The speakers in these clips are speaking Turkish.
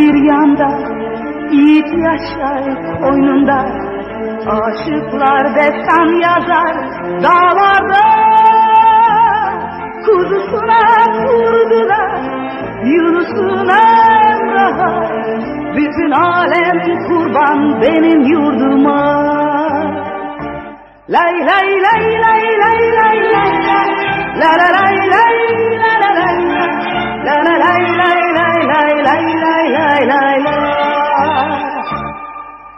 bir yanda Yiğit yaşar koynunda Aşıklar destan yazar dağlarda Kuzusuna vurdular Yunus'una Emrah'a Bütün alem kurban benim yurduma lay lay lay lay lay lay lay La la lay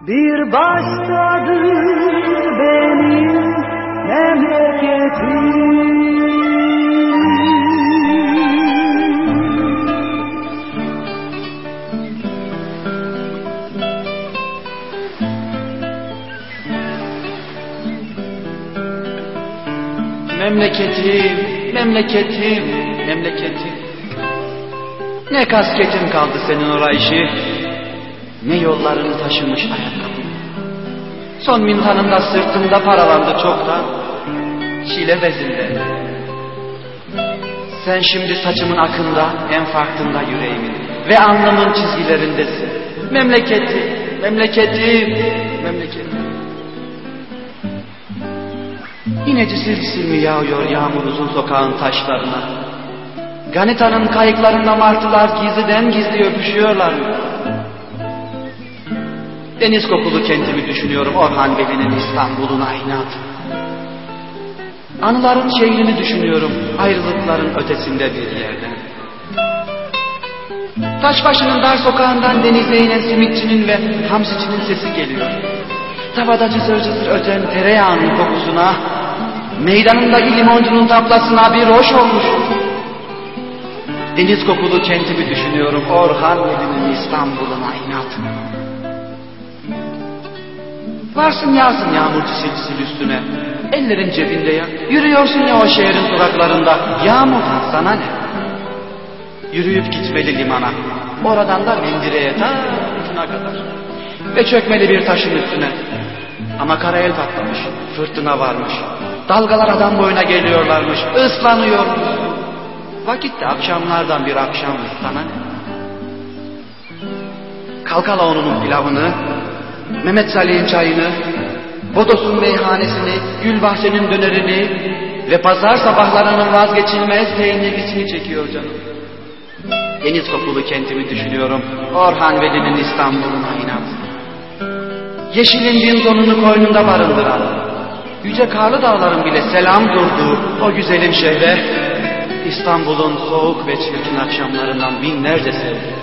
Bir başkadır benim memleketim Memleketim, memleketim, memleketim. Ne kasketin kaldı senin orayışı, ne yollarını taşımış ayakkabı. Son mintanımda sırtımda paralandı çoktan, çile bezinde. Sen şimdi saçımın akında, en farkında yüreğimin ve alnımın çizgilerindesin. Memleketim, memleketim, memleketim. Yine cisil mi yağıyor yağmur uzun sokağın taşlarına? Ganita'nın kayıklarında martılar gizliden gizli öpüşüyorlar mı? Deniz kokulu kentimi düşünüyorum Orhan Veli'nin İstanbul'una inat. Anıların şehrini düşünüyorum ayrılıkların ötesinde bir yerden. Taşbaşı'nın dar sokağından denize inen simitçinin ve hamsicinin sesi geliyor. Tavada cızır cızır öten tereyağının kokusuna, meydanındaki limoncunun tablasına bir hoş olmuş. Deniz kokulu kentimi düşünüyorum Orhan Veli'nin İstanbul'una inat. Varsın yağsın yağmur cisil cisil üstüne. Ellerin cebinde ya. Yürüyorsun ya o şehrin duraklarında. Yağmurdan sana ne? Yürüyüp gitmeli limana. Oradan da Mendire'ye ta ucuna kadar. Ve çökmeli bir taşın üstüne. Ama karayel patlamış. Fırtına varmış. Dalgalar adam boyuna geliyorlarmış. Islanıyormuş. Vakit de akşamlardan bir akşammış. Sana ne? Kalkala onunun pilavını, Mehmet Salih'in çayını, Bodos'un meyhanesini, Gülbahçe'nin dönerini ve pazar sabahlarının vazgeçilmez peynirlisini çekiyor canım. Deniz kokulu kentimi düşünüyorum. Orhan Veli'nin İstanbul'una inat. Yeşilin bin donunu koynunda barındıran, yüce karlı dağların bile selam durduğu o güzelim şehre, İstanbul'un soğuk ve çirkin akşamlarından binlerce sevdim.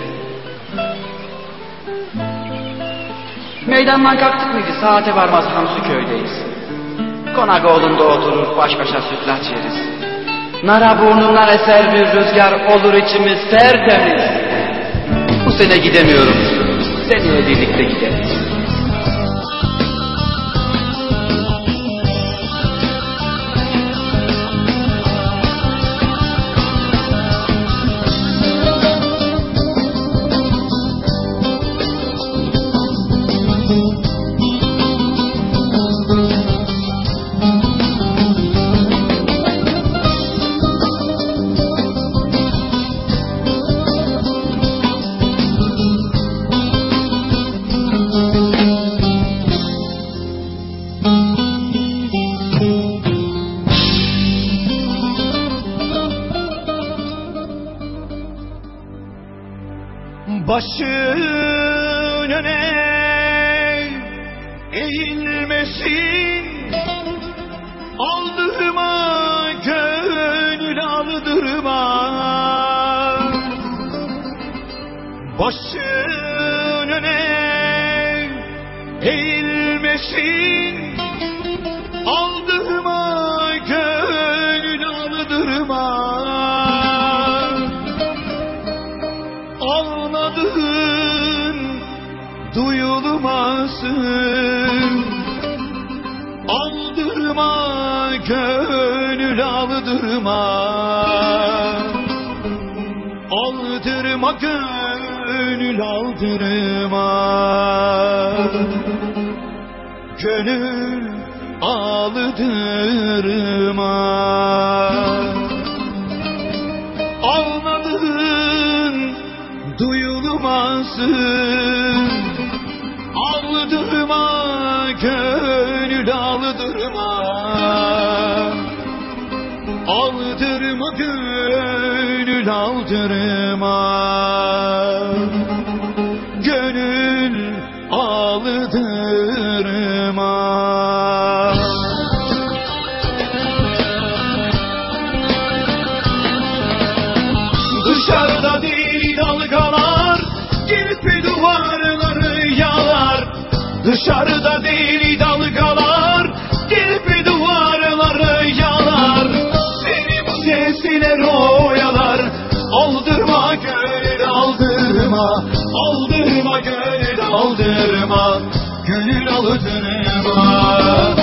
Meydandan kalktık mıydı saate varmaz Hamsu köydeyiz. Konakoğlu'nda oturur baş başa sütlaç yeriz. Nara burnundan eser bir rüzgar olur içimiz tertemiz. Bu sene gidemiyorum. seneye birlikte gideriz. 心。Aldırma Aldırma gönül aldırma. Gönül aldırma. Ağladığın duyulmasın Aldırma gönül aldırma Aldırma gönül aldırma. Gönül aldırma. Dışarıda deli dalgalar Gelip duvarları yalar. Dışarıda deli dalgalar Gönül aldırma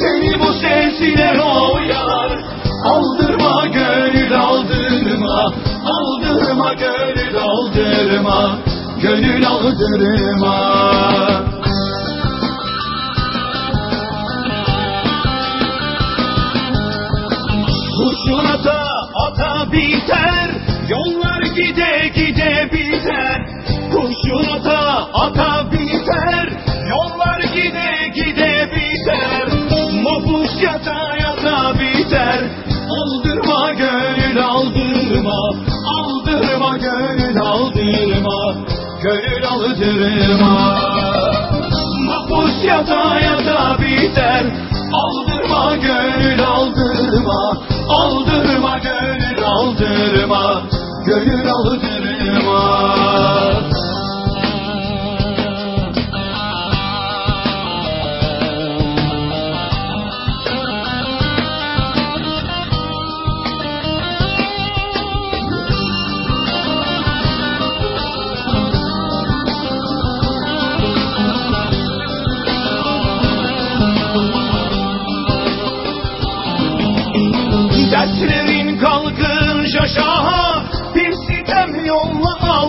Seni bu sesler oyalar Aldırma gönül aldırma. Aldırma gönül aldırma. Gönül aldırma Kurşun ata ata biter. Yollar gide gide biter. Kurşun ata ata biter aldırma Mapus yata yata biter. Aldırma gönül aldırma. Aldırma gönül aldırma. Gönül aldırma